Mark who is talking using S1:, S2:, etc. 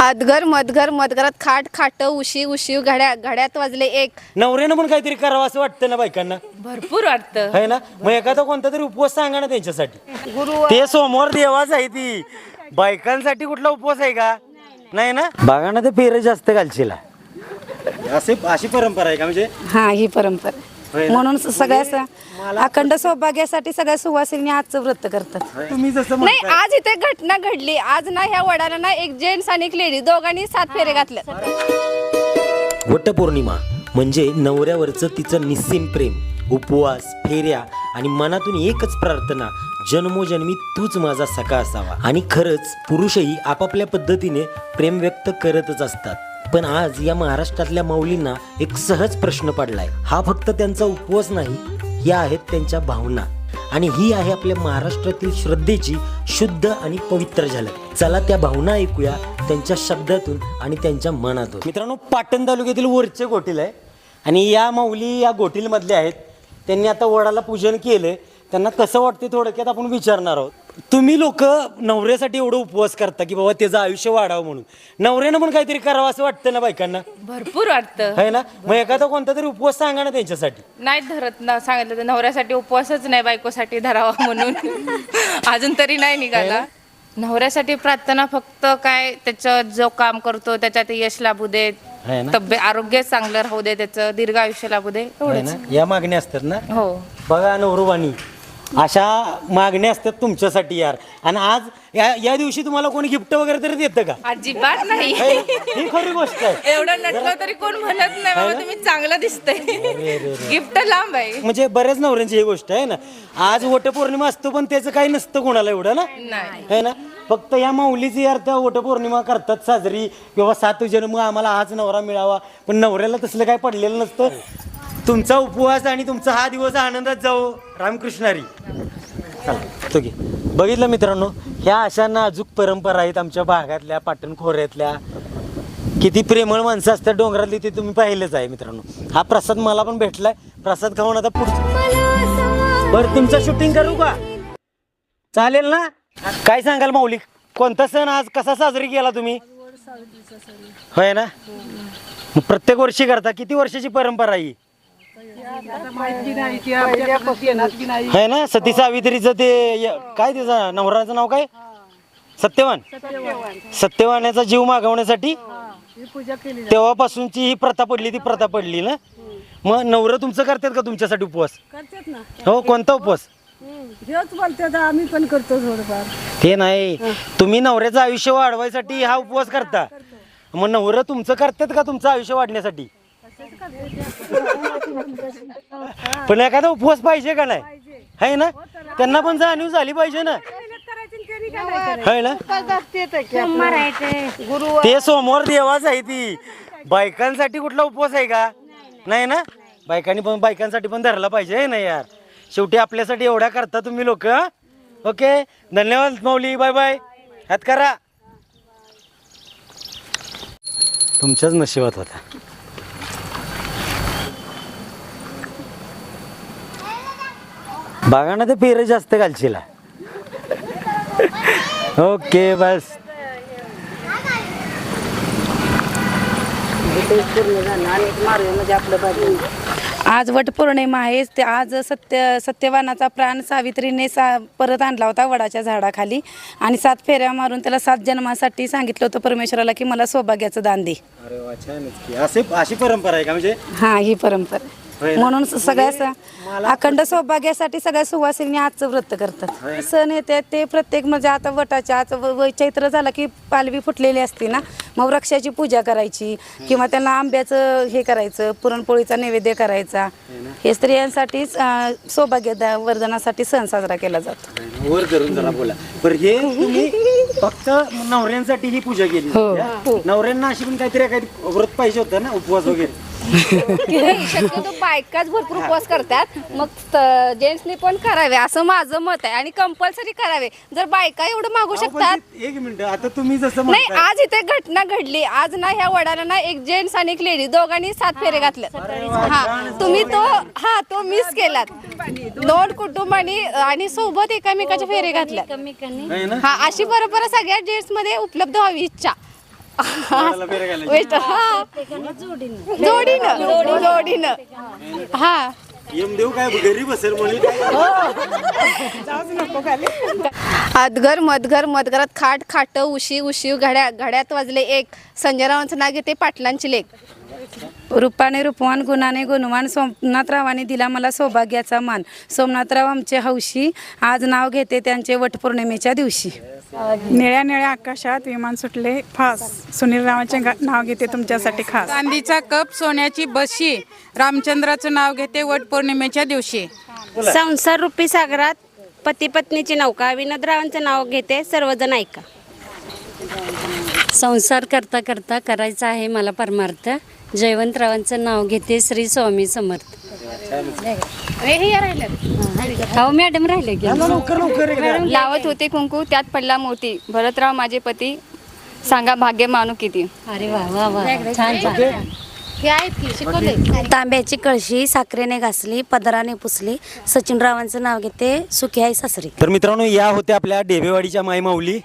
S1: आदगर मधगर मधगरात खाट खाट उशी उशी घड्या घड्यात वाजले एक.
S2: नवऱ्यानं पण काहीतरी करावं असं वाटतं ना बायकांना?
S3: भरपूर वाटतं.
S2: है ना? मग एखादा कोणता तरी उपवास सांगा ना त्यांच्यासाठी. ते सोमवार देवाच आहे ती. बायकांसाठी कुठला उपवास आहे का? नाही ना? बघा ना ते फेरे जास्त घालशील. असे अशी परंपरा आहे का? म्हणजे
S4: हा ही परंपरा? म्हणून सगळ्या स- अखंड सौभाग्यासाठी सगळ्या सुवासिनी आजचं व्रत करतात.
S2: तुम्ही जसं
S1: नाही
S2: म्हणताय.
S1: आज इथे घटना घडली. आज ना ह्या वडाला ना एक जेंट्स आणि एक लेडी दोघांनी सात फेरे घातले
S2: वटपौर्णिमा म्हणजे नवऱ्यावरचं तिचं निस्सीम प्रेम उपवास फेऱ्या आणि मनातून एकच प्रार्थना जन्मोजन्मी तूच माझा सखा असावा. आणि खरंच पुरुषही आपापल्या पद्धतीने प्रेम व्यक्त करतच असतात. पण आज या महाराष्ट्रातल्या माऊलींना एक सहज प्रश्न पडलाय. हा फक्त त्यांचा उपवास नाही या आहेत त्यांच्या भावना. आणि ही आहे आपल्या महाराष्ट्रातील श्रद्धेची शुद्ध आणि पवित्र झलक. चला त्या भावना ऐकूया त्यांच्या शब्दातून आणि त्यांच्या मनातून. मित्रांनो पाटण तालुक्यातील वरचे गोटील आहे. आणि या माऊली या गोटीलमधल्या आहेत. त्यांनी आता वडाला पूजन केलं त्यांना कसं वाटते थोडक्यात आपण विचारणार आहोत. तुम्ही लोक नवऱ्यासाठी एवढं उपवास करता की बाबा त्याचं आयुष्य वाढावं म्हणून. नवऱ्यानं पण काहीतरी करावं असं वाटतं ना बायकांना?
S3: भरपूर वाटतं.
S2: है ना? मग एखादा कोणता तरी उपवास सांगा ना त्यांच्यासाठी.
S3: नाही धरत ना सांगितलं तर नवऱ्यासाठी उपवासच नाही बायकोसाठी धरावा म्हणून. अजून तरी नाही निघाला. नवऱ्यासाठी प्रार्थना फक्त काय त्याचं जो काम करतो त्याच्यात यश लाभू दे
S2: है ना?
S3: तब्येत आरोग्य चांगलं राहू दे त्याचं दीर्घ आयुष्य लाभू दे
S2: है
S3: एवढंच.
S2: ना या मागण्या असतात ना?
S3: हो.
S2: बघा नवरोबानी. अशा मागण्या असतात तुमच्यासाठी यार. आणि आज या या दिवशी तुम्हाला कोणी गिफ्ट वगैरे तरी देतं का?
S3: अजिबात नाही.
S2: है? ही खरी गोष्ट आहे.
S3: एवढं नटलं तरी कोण म्हणत नाही बाबा तुम्ही चांगलं दिसतंय. गिफ्ट लांब आहे.
S2: म्हणजे बऱ्याच नवऱ्यांची ही गोष्ट आहे ना. आज वटपौर्णिमा असतो पण त्याचं काही नसतं कोणाला एवढं ना?
S3: नाही.
S2: है ना? फक्त या माऊलीची यार त्या वटपौर्णिमा करतात साजरी. किंवा सात जन्म आम्हाला हाच नवरा मिळावा. पण नवऱ्याला तसलं काय पडलेलं नसतं. तुमचा उपवास आणि तुमचा हा दिवस आनंदात जाओ रामकृष्णारी. चला तो घे. बघितलं मित्रांनो ह्या अशा नाजूक परंपरा आहेत आमच्या भागातल्या पाटण खोऱ्यातल्या किती प्रेमळ माणसं असतात डोंगरातली ते तुम्ही पाहिलंच आहे मित्रांनो. हा प्रसाद मला पण भेटलाय. प्रसाद खाऊन आता पुढचं. बरं तुमचं शूटिंग करू का? चालेल ना? काय सांगाल माऊली कोणता सण आज? कसा साजरी केला तुम्ही? होय ना? मग प्रत्येक वर्षी करता. किती वर्षाची परंपरा ही? है ना? सती सावित्रीचं ते य- काय त्याचं नवराचं नाव काय? सत्यवान. सत्यवानाचा जीव मागवण्यासाठी तेव्हापासूनची ही प्रथा पडली ती प्रथा पडली ना? मग नवरं तुमचं करतात का तुमच्यासाठी उपवास?
S4: करतात ना.
S2: हो कोणता उपवास?
S4: हेच बोलतात आम्ही पण करतो थोडंफार.
S2: ते नाही. तुम्ही नवऱ्याचं आयुष्य वाढवायसाठी हा उपवास करता. मग नवरं तुमचं करतात का तुमचं आयुष्य वाढण्यासाठी? पण एखादा उपवास पाहिजे का नाही? है ना? त्यांना पण जाणीव झाली पाहिजे ना. है ना? ते. सोमवार देवाच आहे ती. बायकांसाठी कुठला उपवास आहे का? नाही ना? बायकांनी पण बायकांसाठी पण धरला पाहिजे है ना यार? शेवटी आपल्यासाठी एवढ्या करता तुम्ही लोक ओके? धन्यवाद माऊली. Bye bye. हात करा. तुमच्याच नशिबात होता. बघा ना ते पेरे जास्त घालशील ओके बस
S4: आज वटपौर्णिमा आहे ते आज सत्य सत्यवानाचा प्राण सावित्रीने सा परत आणला होता वडाच्या झाडाखाली. आणि सात फेऱ्या मारून त्याला सात जन्मासाठी सांगितलं होतं परमेश्वराला की मला सौभाग्याचं दान दे.
S2: अरे वा छानच की. असे अशी परंपरा आहे का? म्हणजे
S4: हा ही परंपरा? म्हणून सगळ्या स- अखंड सौभाग्यासाठी सगळ्या सुवासिनी आजचं व्रत करतात. सण येते ते प्रत्येक म्हणजे आता वटाच्या आज चैत्र झाला की पालवी फुटलेली असते ना? मग वृक्षाची पूजा करायची किंवा त्यांना आंब्याचं हे करायचं पुरणपोळीचा नैवेद्य करायचा. हे स्त्रियांसाठीच सौभाग्य वर्धनासाठी सण साजरा केला जातो.
S2: वर करून जरा बोला. पण हे तुम्ही फक्त नवऱ्यांसाठी ही पूजा केली होती, हा? नवऱ्यांना अशी पण काहीतरी काही व्रत पाहिजे होतं ना? उपवास वगैरे?
S1: शक्यतो बायकाच भरपूर उपवास करतात. मग जेंट्सनी पण करावे असं माझं मत आहे. आणि कंपल्सरी करावे. जर बायका एवढं मागू शकतात
S2: एक मिनिट. आता तुम्ही जसं
S1: नाही
S2: म्हणताय
S1: आज इथे घटना घडली. आज ना ह्या वडाला ना एक जेंट्स आणि एक लेडी दोघांनी सात फेरे घातले. हा. तुम्ही तो हा तो मिस केलात. दोन कुटुंबांनी आणि सोबत एकामेकाच्या फेरे घातल्या
S2: आहे ना?
S1: हा अशी परंपरा सगळ्या जेंट्समध्ये उपलब्ध व्हावी इच्छा. वेस्ट हा. जोडीनं. जोडीनं. हा.
S2: देऊ काय? घरी बसेल म्हणून
S1: आदगर मधगर मधगरात खाट खाट उशी उशी घड्या घड्यात वाजले एक. संजयरावांचं नाव घेते पाटलांची लेख.
S4: रूपाने रूपवान गुणाने गुणवान सोमनाथरावांनी दिला मला सौभाग्याचा मान. सोमनाथराव आमचे हौशी आज नाव घेते त्यांचे वटपौर्णिमेच्या दिवशी.
S5: निळ्या निळ्या आकाशात विमान सुटले फास. सुनील रावांचे नाव घेते तुमच्यासाठी खास.
S6: चांदीचा कप सोन्याची बशी. रामचंद्राचं नाव घेते वट पौर्णिमेच्या दिवशी
S7: संसार रूपी सागरात पती पत्नीची नौका. विनोदरावांचं नाव घेते सर्वजण ऐका.
S8: संसार करता करता करायचा आहे मला परमार्थ. जयवंतरावांचं नाव घेते श्री स्वामी समर्थ. हो मॅडम राहिले की.
S1: लावत होते कुंकू त्यात पडला मोती. भरतराव माझे पती सांगा भाग्य मानू किती.
S8: अरे वा वा वा. छान छान
S7: तांब्याची कळशी साखरेने घासली पदराने पुसली. सचिनरावांचं नाव घेते सुखी आई सासरी.
S2: तर मित्रांनो या होत्या आपल्या डेबेवाडीच्या माई माऊली.